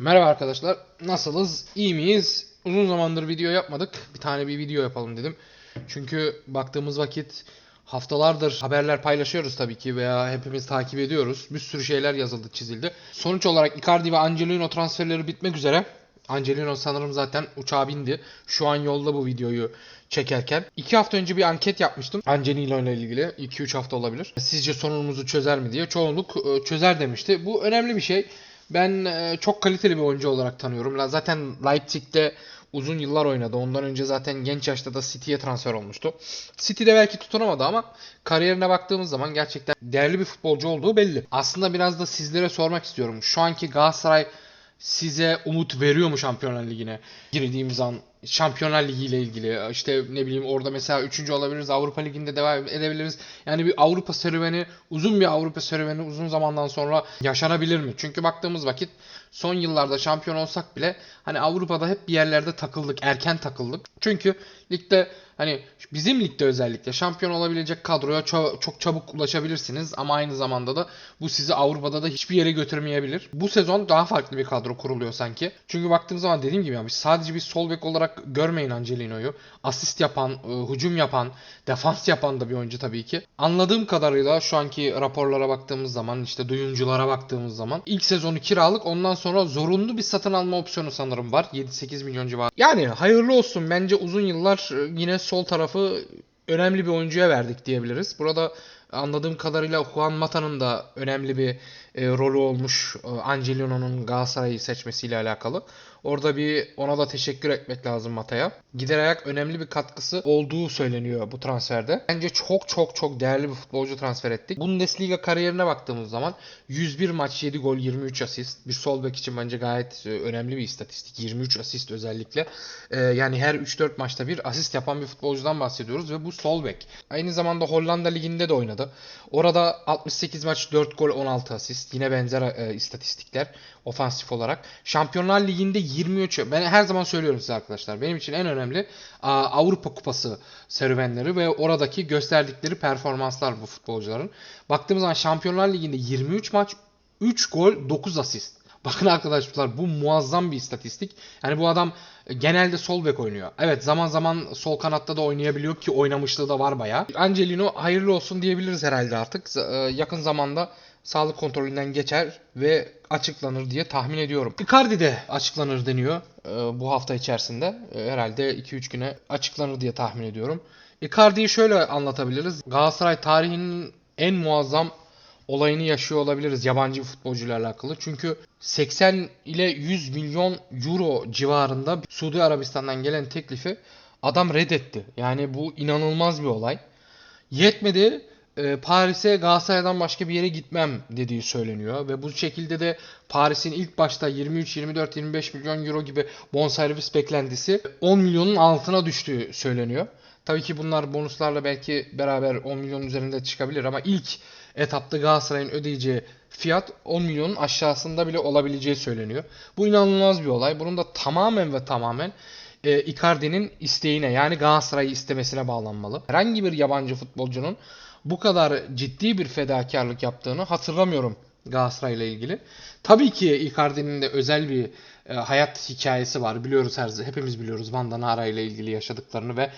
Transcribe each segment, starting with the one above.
Merhaba arkadaşlar. Nasılız? İyi miyiz? Uzun zamandır video yapmadık. Bir tane bir video yapalım dedim. Çünkü baktığımız vakit haftalardır haberler paylaşıyoruz tabii ki veya hepimiz takip ediyoruz. Bir sürü şeyler yazıldı, çizildi. Sonuç olarak Icardi ve Angelino transferleri bitmek üzere. Angelino sanırım zaten uçağa bindi. Şu an yolda bu videoyu çekerken. 2 hafta önce bir anket yapmıştım. Angelino ile ilgili. 2-3 hafta olabilir. Sizce sorunumuzu çözer mi diye. Çoğunluk e, çözer demişti. Bu önemli bir şey. Ben e, çok kaliteli bir oyuncu olarak tanıyorum. Zaten Leipzig'te uzun yıllar oynadı. Ondan önce zaten genç yaşta da City'ye transfer olmuştu. City'de belki tutunamadı ama kariyerine baktığımız zaman gerçekten değerli bir futbolcu olduğu belli. Aslında biraz da sizlere sormak istiyorum. Şu anki Galatasaray size umut veriyor mu Şampiyonlar Ligi'ne girdiğimiz an? Şampiyonlar Ligi ile ilgili işte ne bileyim orada mesela 3. olabiliriz Avrupa Ligi'nde devam edebiliriz. Yani bir Avrupa serüveni uzun bir Avrupa serüveni uzun zamandan sonra yaşanabilir mi? Çünkü baktığımız vakit son yıllarda şampiyon olsak bile hani Avrupa'da hep bir yerlerde takıldık, erken takıldık. Çünkü ligde hani bizim ligde özellikle şampiyon olabilecek kadroya ço- çok çabuk ulaşabilirsiniz ama aynı zamanda da bu sizi Avrupa'da da hiçbir yere götürmeyebilir. Bu sezon daha farklı bir kadro kuruluyor sanki. Çünkü baktığımız zaman dediğim gibi yani sadece bir sol bek olarak görmeyin Angelino'yu. Asist yapan, e, hücum yapan, defans yapan da bir oyuncu tabii ki. Anladığım kadarıyla şu anki raporlara baktığımız zaman işte duyumculara baktığımız zaman ilk sezonu kiralık ondan sonra zorunlu bir satın alma opsiyonu sanırım var. 7-8 milyon civarı. Yani hayırlı olsun. Bence uzun yıllar e, yine sol tarafı önemli bir oyuncuya verdik diyebiliriz. Burada anladığım kadarıyla Juan Mata'nın da önemli bir e, rolü olmuş e, Angelino'nun Galatasaray'ı seçmesiyle alakalı. Orada bir ona da teşekkür etmek lazım Mata'ya. Gider ayak önemli bir katkısı olduğu söyleniyor bu transferde. Bence çok çok çok değerli bir futbolcu transfer ettik. Bundesliga kariyerine baktığımız zaman 101 maç 7 gol 23 asist. Bir sol bek için bence gayet e, önemli bir istatistik. 23 asist özellikle. E, yani her 3-4 maçta bir asist yapan bir futbolcudan bahsediyoruz ve bu sol bek. Aynı zamanda Hollanda liginde de oynadı. Orada 68 maç 4 gol 16 asist. Yine benzer e, istatistikler ofansif olarak. Şampiyonlar Ligi'nde 23. Ben her zaman söylüyorum size arkadaşlar. Benim için en önemli a, Avrupa Kupası serüvenleri ve oradaki gösterdikleri performanslar bu futbolcuların. Baktığımız zaman Şampiyonlar Ligi'nde 23 maç 3 gol 9 asist. Bakın arkadaşlar bu muazzam bir istatistik. Yani bu adam genelde sol bek oynuyor. Evet zaman zaman sol kanatta da oynayabiliyor ki oynamışlığı da var bayağı. Angelino hayırlı olsun diyebiliriz herhalde artık. E, Yakın zamanda sağlık kontrolünden geçer ve açıklanır diye tahmin ediyorum. Icardi de açıklanır deniyor e, bu hafta içerisinde. E, Herhalde 2-3 güne açıklanır diye tahmin ediyorum. Icardi'yi şöyle anlatabiliriz. Galatasaray tarihinin en muazzam olayını yaşıyor olabiliriz yabancı futbolcuyla alakalı. Çünkü 80 ile 100 milyon euro civarında Suudi Arabistan'dan gelen teklifi adam reddetti. Yani bu inanılmaz bir olay. Yetmedi e, Paris'e Galatasaray'dan başka bir yere gitmem dediği söyleniyor ve bu şekilde de Paris'in ilk başta 23, 24, 25 milyon euro gibi bonservis beklentisi 10 milyonun altına düştüğü söyleniyor. Tabii ki bunlar bonuslarla belki beraber 10 milyon üzerinde çıkabilir ama ilk etapta Galatasaray'ın ödeyeceği fiyat 10 milyonun aşağısında bile olabileceği söyleniyor. Bu inanılmaz bir olay. Bunun da tamamen ve tamamen e, Icardi'nin isteğine yani Galatasaray'ı istemesine bağlanmalı. Herhangi bir yabancı futbolcunun bu kadar ciddi bir fedakarlık yaptığını hatırlamıyorum Galatasaray ile ilgili. Tabii ki Icardi'nin de özel bir e, hayat hikayesi var. Biliyoruz her hepimiz biliyoruz Van Nara ile ilgili yaşadıklarını ve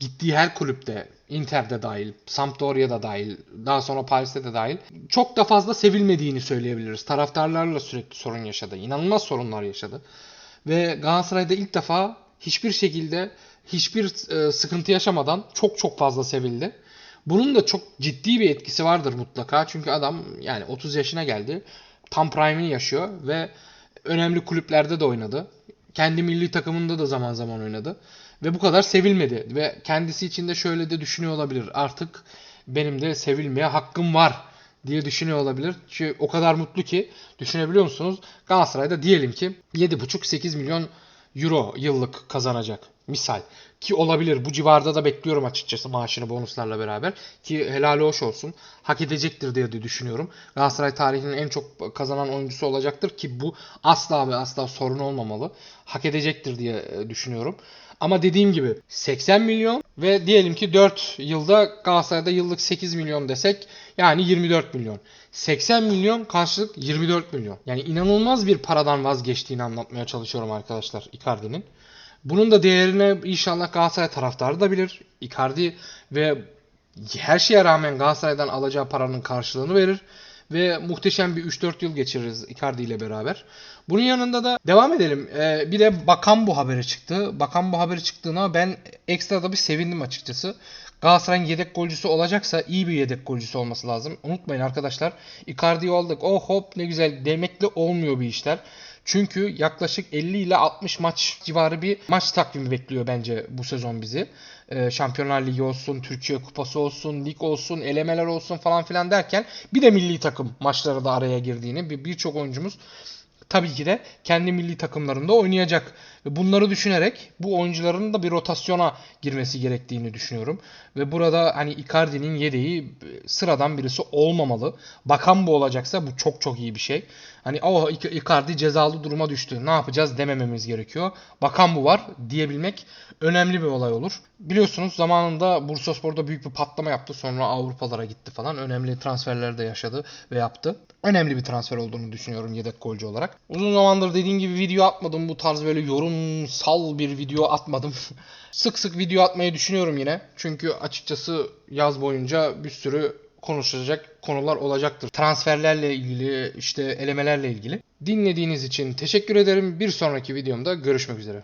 gittiği her kulüpte Inter'de dahil, Sampdoria'da dahil, daha sonra Paris'te de dahil çok da fazla sevilmediğini söyleyebiliriz. Taraftarlarla sürekli sorun yaşadı. İnanılmaz sorunlar yaşadı. Ve Galatasaray'da ilk defa hiçbir şekilde hiçbir e, sıkıntı yaşamadan çok çok fazla sevildi. Bunun da çok ciddi bir etkisi vardır mutlaka. Çünkü adam yani 30 yaşına geldi. Tam prime'ini yaşıyor ve önemli kulüplerde de oynadı. Kendi milli takımında da zaman zaman oynadı. Ve bu kadar sevilmedi. Ve kendisi için de şöyle de düşünüyor olabilir. Artık benim de sevilmeye hakkım var diye düşünüyor olabilir. Çünkü o kadar mutlu ki düşünebiliyor musunuz? Galatasaray'da diyelim ki 7,5-8 milyon euro yıllık kazanacak. Misal. Ki olabilir. Bu civarda da bekliyorum açıkçası maaşını bonuslarla beraber. Ki helali hoş olsun. Hak edecektir diye de düşünüyorum. Galatasaray tarihinin en çok kazanan oyuncusu olacaktır ki bu asla ve asla sorun olmamalı. Hak edecektir diye e, düşünüyorum. Ama dediğim gibi 80 milyon ve diyelim ki 4 yılda Galatasaray'da yıllık 8 milyon desek yani 24 milyon. 80 milyon karşılık 24 milyon. Yani inanılmaz bir paradan vazgeçtiğini anlatmaya çalışıyorum arkadaşlar Icardi'nin. Bunun da değerini inşallah Galatasaray taraftarı da bilir. Icardi ve her şeye rağmen Galatasaray'dan alacağı paranın karşılığını verir. Ve muhteşem bir 3-4 yıl geçiririz Icardi ile beraber. Bunun yanında da devam edelim. Ee, bir de Bakan bu haberi çıktı. Bakan bu haberi çıktığına ben ekstra da bir sevindim açıkçası. Galatasaray'ın yedek golcüsü olacaksa iyi bir yedek golcüsü olması lazım. Unutmayın arkadaşlar. Icardi'yi aldık. Oh hop ne güzel demekle olmuyor bir işler. Çünkü yaklaşık 50 ile 60 maç civarı bir maç takvimi bekliyor bence bu sezon bizi. Ee, Şampiyonlar Ligi olsun, Türkiye Kupası olsun, lig olsun, elemeler olsun falan filan derken bir de milli takım maçları da araya girdiğini bir- birçok oyuncumuz tabii ki de kendi milli takımlarında oynayacak. Bunları düşünerek bu oyuncuların da bir rotasyona girmesi gerektiğini düşünüyorum. Ve burada hani Icardi'nin yedeği e, sıradan birisi olmamalı. Bakan bu olacaksa bu çok çok iyi bir şey. Hani o Icardi cezalı duruma düştü. Ne yapacağız demememiz gerekiyor. Bakan bu var diyebilmek önemli bir olay olur. Biliyorsunuz zamanında Bursaspor'da büyük bir patlama yaptı. Sonra Avrupalara gitti falan. Önemli transferler de yaşadı ve yaptı. Önemli bir transfer olduğunu düşünüyorum yedek golcü olarak. Uzun zamandır dediğim gibi video atmadım. Bu tarz böyle yorumsal bir video atmadım. sık sık video atmayı düşünüyorum yine. Çünkü açıkçası yaz boyunca bir sürü konuşacak konular olacaktır. Transferlerle ilgili, işte elemelerle ilgili. Dinlediğiniz için teşekkür ederim. Bir sonraki videomda görüşmek üzere.